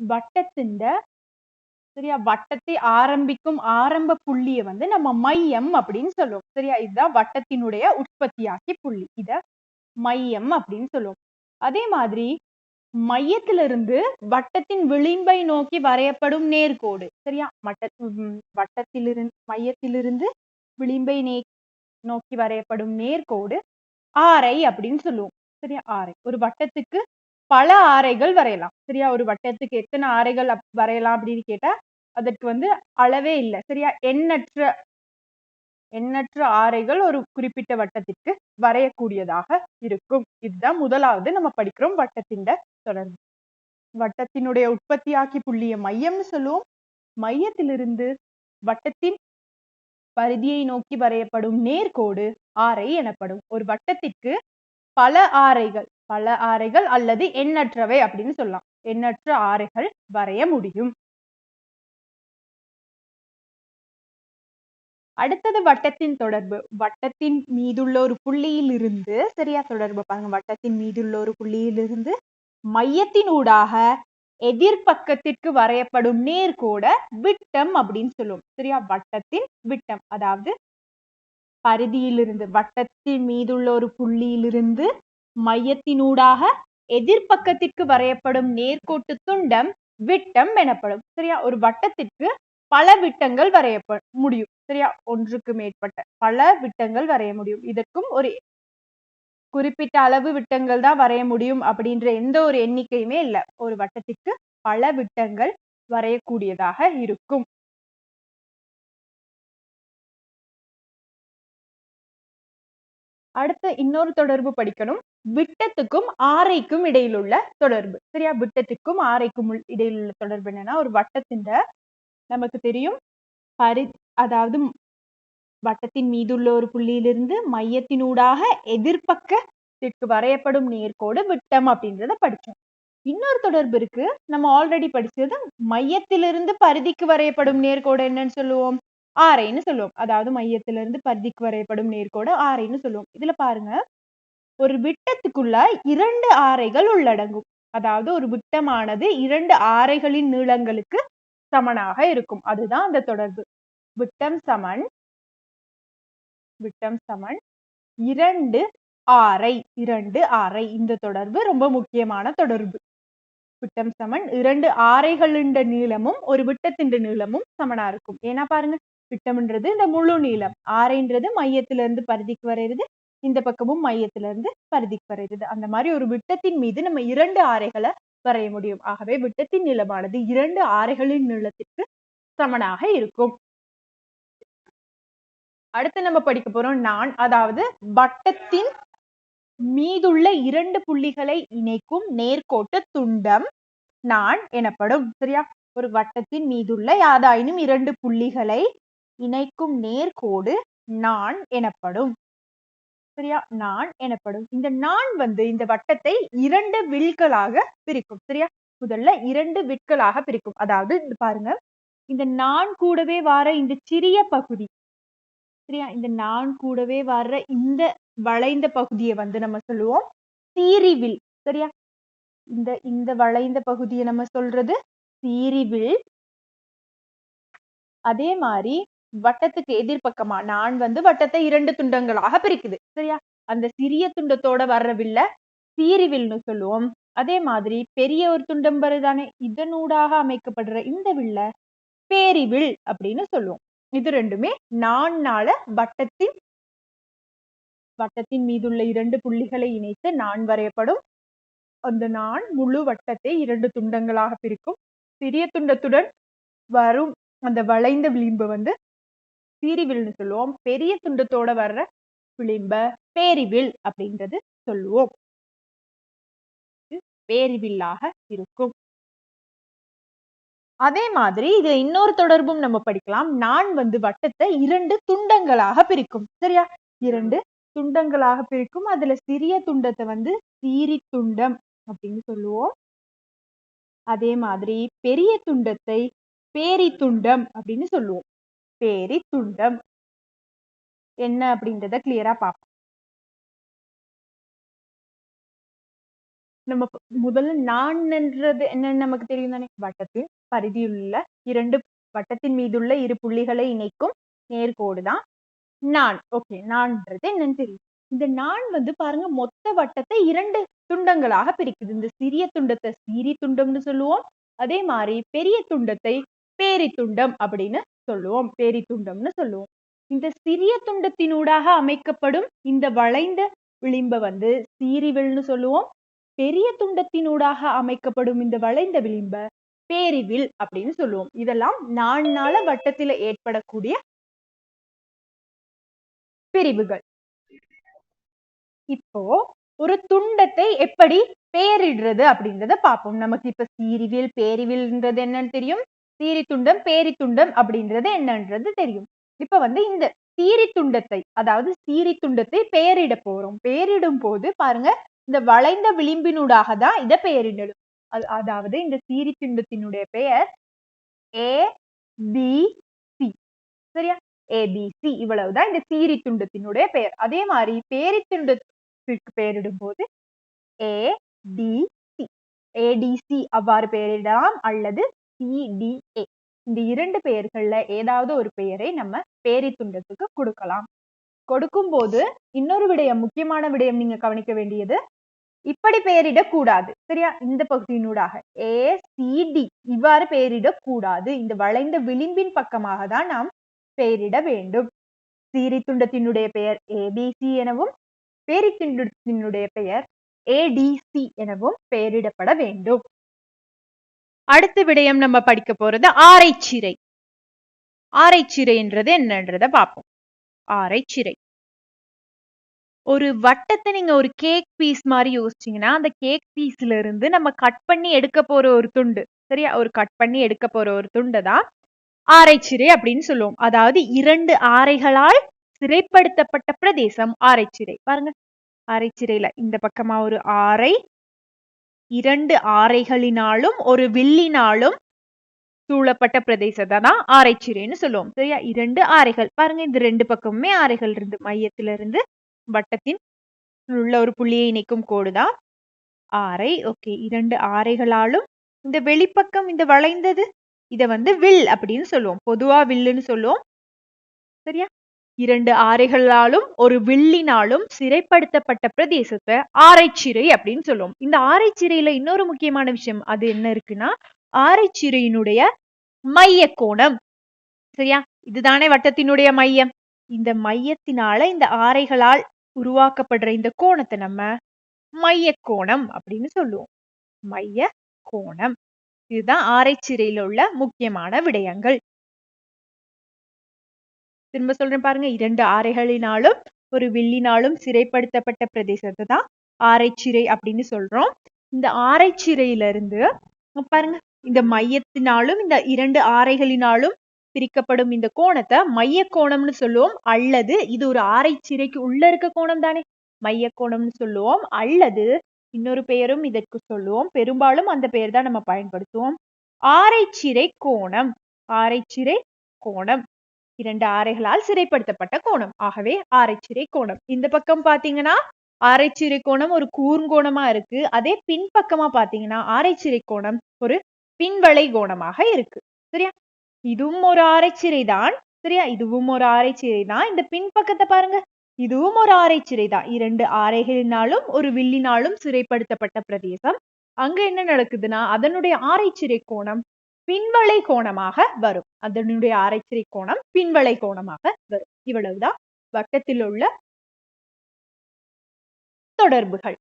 வட்டத்தின் சரியா? வட்டத்தை ஆரம்பிக்கும் ஆரம்ப புள்ளியை வந்து நம்ம மையம் அப்படின்னு சொல்லுவோம். சரியா? இதுதான் வட்டத்தினுடைய உற்பத்தியாகி புள்ளி. இத மையம் அப்படின்னு சொல்லுவோம். அதே மாதிரி மையத்திலிருந்து வட்டத்தின் விளிம்பை நோக்கி வரையப்படும் நேர்கோடு. சரியா? மட்ட உம் வட்டத்திலிருந்து மையத்திலிருந்து விளிம்பை நே நோக்கி வரையப்படும் நேர்கோடு ஆரை அப்படின்னு சொல்லுவோம். சரியா? ஆரை. ஒரு வட்டத்துக்கு பல ஆரைகள் வரையலாம். சரியா? ஒரு வட்டத்துக்கு எத்தனை ஆரைகள் அப்- வரையலாம் அப்படின்னு கேட்டா அதற்கு வந்து அளவே இல்லை. சரியா? எண்ணற்ற எண்ணற்ற ஆரைகள் ஒரு குறிப்பிட்ட வட்டத்திற்கு வரையக்கூடியதாக இருக்கும். இதுதான் முதலாவது நம்ம படிக்கிறோம் வட்டத்தின் தொடர்பு. வட்டத்தினுடைய உற்பத்தியாக்கி புள்ளிய மையம்னு சொல்லுவோம். மையத்திலிருந்து வட்டத்தின் பரிதியை நோக்கி வரையப்படும் நேர்கோடு ஆரை எனப்படும். ஒரு வட்டத்திற்கு பல ஆரைகள் பல ஆரைகள் அல்லது எண்ணற்றவை அப்படின்னு சொல்லலாம். எண்ணற்ற ஆரைகள் வரைய முடியும். அடுத்தது வட்டத்தின் தொடர்பு. வட்டத்தின் மீதுள்ள ஒரு புள்ளியில் இருந்து சரியா தொடர்பு பாருங்க. வட்டத்தின் மீதுள்ள ஒரு புள்ளியிலிருந்து மையத்தின் ஊடாக எதிர்பக்கத்திற்கு வரையப்படும் நேர்கோட விட்டம் அப்படின்னு சொல்லுவோம். சரியா? வட்டத்தின் விட்டம். அதாவது பரிதியிலிருந்து வட்டத்தின் மீதுள்ள ஒரு புள்ளியிலிருந்து மையத்தினூடாக எதிர்பக்கத்திற்கு வரையப்படும் நேர்கோட்டு துண்டம் விட்டம் எனப்படும். சரியா? ஒரு வட்டத்திற்கு பல விட்டங்கள் வரையப்ப முடியும். சரியா? ஒன்றுக்கு மேற்பட்ட பல விட்டங்கள் வரைய முடியும். இதற்கும் ஒரு குறிப்பிட்ட அளவு விட்டங்கள் தான் வரைய முடியும் அப்படின்ற எந்த ஒரு எண்ணிக்கையுமே இல்லை. ஒரு வட்டத்திற்கு பல விட்டங்கள் வரையக்கூடியதாக இருக்கும். அடுத்த இன்னொரு தொடர்பு படிக்கணும். விட்டத்துக்கும் ஆரைக்கும் இடையிலுள்ள தொடர்பு. சரியா? விட்டத்துக்கும் ஆரைக்கும் உள்- இடையிலுள்ள தொடர்பு என்னன்னா ஒரு வட்டத்தின் நமக்கு தெரியும். பரி அதாவது வட்டத்தின் வட்டத்தின் மீதுள்ள ஒரு புள்ளியிலிருந்து மையத்தினூடாக எதிர்பக்கத்திற்கு வரையப்படும் நேர்கோடு விட்டம் அப்படின்றத படிச்சோம். இன்னொரு தொடர்பு இருக்கு. நம்ம ஆல்ரெடி படிச்சது மையத்திலிருந்து பரிதிக்கு வரையப்படும் நேர்கோடு என்னன்னு சொல்லுவோம். ஆரைன்னு சொல்லுவோம். அதாவது மையத்திலிருந்து பரிதிக்கு வரையப்படும் நேர்கோடு ஆரைன்னு சொல்லுவோம். இதுல பாருங்க. ஒரு விட்டத்துக்குள்ள இரண்டு ஆரைகள் உள்ளடங்கும். அதாவது ஒரு விட்டமானது இரண்டு ஆரைகளின் நீளங்களுக்கு சமனாக இருக்கும். அதுதான் அந்த தொடர்பு. விட்டம் சமன் விட்டம் சமன் இரண்டு ஆரை இரண்டு ஆரை. இந்த தொடர்பு ரொம்ப முக்கியமான தொடர்பு. விட்டம் சமன் இரண்டு ஆரைகளின் நீளமும் ஒரு விட்டத்தின் நீளமும் சமனா இருக்கும். ஏன்னா பாருங்க விட்டம்ன்றது இந்த முழு நீளம். ஆரைன்றது மையத்துல இருந்து பரிதிக்கு வரைகிறது இந்த பக்கமும் மையத்துல இருந்து பரிதிக்கு வரைகிறது அந்த மாதிரி ஒரு விட்டத்தின் மீது நம்ம இரண்டு ஆரைகளை வரைய முடியும். ஆகவே விட்டத்தின் நீளமானது இரண்டு ஆரைகளின் நீளத்திற்கு சமனாக இருக்கும். அடுத்து நம்ம படிக்க போறோம் நான் அதாவது வட்டத்தின் மீதுள்ள இரண்டு புள்ளிகளை இணைக்கும் நேர்கோட்டு துண்டம் நான் எனப்படும். சரியா? ஒரு வட்டத்தின் மீதுள்ள யாதாயினும் இரண்டு புள்ளிகளை இணைக்கும் நேர்கோடு நான் எனப்படும். சரியா? நான் எனப்படும். இந்த நான் வந்து இந்த வட்டத்தை இரண்டு வில்களாக பிரிக்கும். சரியா? முதல்ல இரண்டு விற்களாக பிரிக்கும். அதாவது பாருங்க. இந்த நான் கூடவே வார இந்த சிறிய பகுதி. சரியா? இந்த நான் கூடவே வர்ற இந்த வளைந்த பகுதியை வந்து நம்ம சொல்லுவோம். சீரிவில் சரியா? இந்த இந்த வளைந்த பகுதியை நம்ம சொல்றது சீரிவில் அதே மாதிரி வட்டத்துக்கு எதிர்பக்கமா நான் வந்து வட்டத்தை இரண்டு துண்டங்களாக பிரிக்குது. சரியா? அந்த சிறிய துண்டத்தோட வர்ற வில்ல சீரிவில்னு சொல்லுவோம். அதே மாதிரி பெரிய ஒரு துண்டம் வருதானே இதனூடாக அமைக்கப்படுற இந்த வில்ல பேரிவில் அப்படின்னு சொல்லுவோம். இது ரெண்டுமே நாள வட்டத்தின் வட்டத்தின் மீதுள்ள இரண்டு புள்ளிகளை இணைத்து நான் வரையப்படும். அந்த நான் முழு வட்டத்தை இரண்டு துண்டங்களாக பிரிக்கும். சிறிய துண்டத்துடன் வரும் அந்த வளைந்த விளிம்பு வந்து சீரிவில்னு சொல்லுவோம். பெரிய துண்டத்தோட வர்ற விளிம்ப பேரிவில் அப்படின்றது சொல்லுவோம். பேரிவில்லாக இருக்கும். அதே மாதிரி இது இன்னொரு தொடர்பும் நம்ம படிக்கலாம். நான் வந்து வட்டத்தை இரண்டு துண்டங்களாக பிரிக்கும். சரியா? இரண்டு துண்டங்களாக பிரிக்கும். அதுல சிறிய துண்டத்தை வந்து சீரி துண்டம் அப்படின்னு சொல்லுவோம். அதே மாதிரி பெரிய துண்டத்தை பேரி துண்டம் அப்படின்னு சொல்லுவோம். பேரி துண்டம். என்ன அப்படின்றத கிளியரா பார்ப்போம் நம்ம முதல்ல நான்ன்றது என்னன்னு நமக்கு தெரியும் தானே? வட்டத்தின் பரிதியுள்ள இரண்டு வட்டத்தின் மீதுள்ள இரு புள்ளிகளை இணைக்கும் நேர்கோடு தான் நான். ஓகே நான்ன்றது என்னன்னு தெரியும். இந்த நான் வந்து பாருங்க மொத்த வட்டத்தை இரண்டு துண்டங்களாக பிரிக்குது. இந்த சிறிய துண்டத்தை சீரி துண்டம்னு சொல்லுவோம். அதே மாதிரி பெரிய துண்டத்தை பேரி துண்டம் அப்படின்னு சொல்லுவோம் பேரித்துண்டம்னு சொல்லுவோம். இந்த சிறிய துண்டத்தினூடாக அமைக்கப்படும் இந்த வளைந்த விளிம்பை வந்து சீரிவில்னு சொல்லுவோம். பெரிய துண்டத்தினூடாக அமைக்கப்படும் இந்த வளைந்த விளிம்ப பேரிவில் அப்படின்னு சொல்லுவோம். இதெல்லாம் நான்னால வட்டத்தில ஏற்படக்கூடிய பிரிவுகள். இப்போ ஒரு துண்டத்தை எப்படி பேரிடுறது அப்படின்றத பார்ப்போம். நமக்கு இப்ப சீரிவில் பேரிவில்ன்றது என்னன்னு தெரியும். சீரித்துண்டம் துண்டம் அப்படின்றது என்னன்றது தெரியும். இப்ப வந்து இந்த சீரி துண்டத்தை அதாவது சீரி துண்டத்தை பெயரிட போறோம். பெயரிடும் போது பாருங்க இந்த வளைந்த விளிம்பினூடாக தான் இதை பெயரிடணும். அது- அதாவது இந்த சீரி துண்டத்தினுடைய பெயர் ஏ பி சி சரியா? ஏபிசி இவ்வளவுதான் இந்த சீரி துண்டத்தினுடைய பெயர். அதே மாதிரி பேரித்துண்டத்திற்கு பெயரிடும் போது ஏ டி சி ஏடிசி அவ்வாறு பெயரிடலாம் அல்லது சிடிஏ இந்த இரண்டு பெயர்கள்ல ஏதாவது ஒரு பெயரை நம்ம பேரி துண்டத்துக்கு கொடுக்கலாம். கொடுக்கும் போது இன்னொரு விடயம் முக்கியமான விடயம் நீங்க கவனிக்க வேண்டியது இப்படி பெயரிடக் கூடாது சரியா? இந்த பகுதியினூடாக. ஏ டி. இவ்வாறு பெயரிடக் கூடாது இந்த வளைந்த விளிம்பின் பக்கமாக தான் நாம் பெயரிட வேண்டும். சீரி துண்டத்தினுடைய பெயர் ஏபிசி எனவும் பேரி துண்டத்தினுடைய பெயர் ஏடிசி எனவும் பெயரிடப்பட வேண்டும். அடுத்த விடயம் நம்ம படிக்க போறது ஆரைச்சிறை ஆரைச்சிறைன்றது என்னன்றத பார்ப்போம். ஆரைச்சிறை ஒரு வட்டத்தை நீங்க ஒரு கேக் பீஸ் மாதிரி யோசிச்சீங்கன்னா அந்த கேக் பீஸ்ல இருந்து நம்ம கட் பண்ணி எடுக்க போற ஒரு துண்டு சரியா? ஒரு கட் பண்ணி எடுக்க போற ஒரு துண்டை தான் ஆரைச்சிறை அப்படின்னு சொல்லுவோம். அதாவது இரண்டு ஆரைகளால் சிறைப்படுத்தப்பட்ட பிரதேசம் ஆரைச்சிறை பாருங்க. ஆரைச்சிறையில இந்த பக்கமா ஒரு ஆரை இரண்டு ஆரைகளினாலும் ஒரு வில்லினாலும் சூழப்பட்ட பிரதேசத்தை தான் ஆரைச்சிறைன்னு சொல்லுவோம். சரியா? இரண்டு ஆரைகள். பாருங்க இந்த ரெண்டு பக்கமுமே ஆரைகள் இருந்து மையத்துல இருந்து வட்டத்தின் உள்ள ஒரு புள்ளியை இணைக்கும் கோடுதான் ஆரை. ஓகே இரண்டு ஆரைகளாலும். இந்த வெளிப்பக்கம் இந்த வளைந்தது இதை வந்து வில் அப்படின்னு சொல்லுவோம். பொதுவா வில்லுன்னு சொல்லுவோம். சரியா? இரண்டு ஆரைகளாலும் ஒரு வில்லினாலும் சிறைப்படுத்தப்பட்ட பிரதேசத்தை ஆரைச்சிறை அப்படின்னு சொல்லுவோம். இந்த ஆரைச்சிறையில இன்னொரு முக்கியமான விஷயம் அது என்ன இருக்குன்னா ஆரைச்சிறையினுடைய மைய கோணம். சரியா? இதுதானே வட்டத்தினுடைய மையம். இந்த மையத்தினால இந்த ஆரைகளால் உருவாக்கப்படுற இந்த கோணத்தை நம்ம மைய கோணம் அப்படின்னு சொல்லுவோம். மைய கோணம். இதுதான் ஆரைச்சிறையில உள்ள முக்கியமான விடயங்கள். திரும்ப சொல்றேன் பாருங்க. இரண்டு ஆரைகளினாலும் ஒரு வில்லினாலும் சிறைப்படுத்தப்பட்ட பிரதேசத்தை தான் ஆரைச்சிறை அப்படின்னு சொல்றோம். இந்த ஆரைச்சிறையில இருந்து பாருங்க. இந்த மையத்தினாலும் இந்த இரண்டு ஆரைகளினாலும் பிரிக்கப்படும் இந்த கோணத்தை மைய கோணம்னு சொல்லுவோம். அல்லது இது ஒரு ஆரைச்சிறைக்கு உள்ள இருக்க கோணம் தானே. மைய கோணம்னு சொல்லுவோம். அல்லது இன்னொரு பெயரும் இதற்கு சொல்லுவோம். பெரும்பாலும் அந்த பெயர் தான் நம்ம பயன்படுத்துவோம். ஆரைச்சிறை கோணம். ஆரைச்சிறை கோணம். இரண்டு ஆரைகளால் சிறைப்படுத்தப்பட்ட கோணம். ஆகவே ஆரைச்சிறை கோணம். இந்த பக்கம் பாத்தீங்கன்னா ஆரைச்சிறை கோணம் ஒரு கூர்ங்கோணமா இருக்கு. அதே பின்பக்கமா பாத்தீங்கன்னா ஆரைச்சிறை கோணம் ஒரு பின்வளை கோணமாக இருக்கு. சரியா? இதுவும் ஒரு ஆரைச்சிறை தான் சரியா? இதுவும் ஒரு ஆரைச்சிறை தான் இந்த பின்பக்கத்தை பாருங்க. இதுவும் ஒரு ஆரைச்சிறை தான் இரண்டு ஆரைகளினாலும் ஒரு வில்லினாலும் சிறைப்படுத்தப்பட்ட பிரதேசம். அங்க என்ன நடக்குதுன்னா அதனுடைய ஆரைச்சிறை கோணம் பின்வளை கோணமாக வரும். அதனுடைய ஆரைச்சிறை கோணம் பின்வளை கோணமாக வரும் இவ்வளவுதான். வட்டத்தில் உள்ள தொடர்புகள்.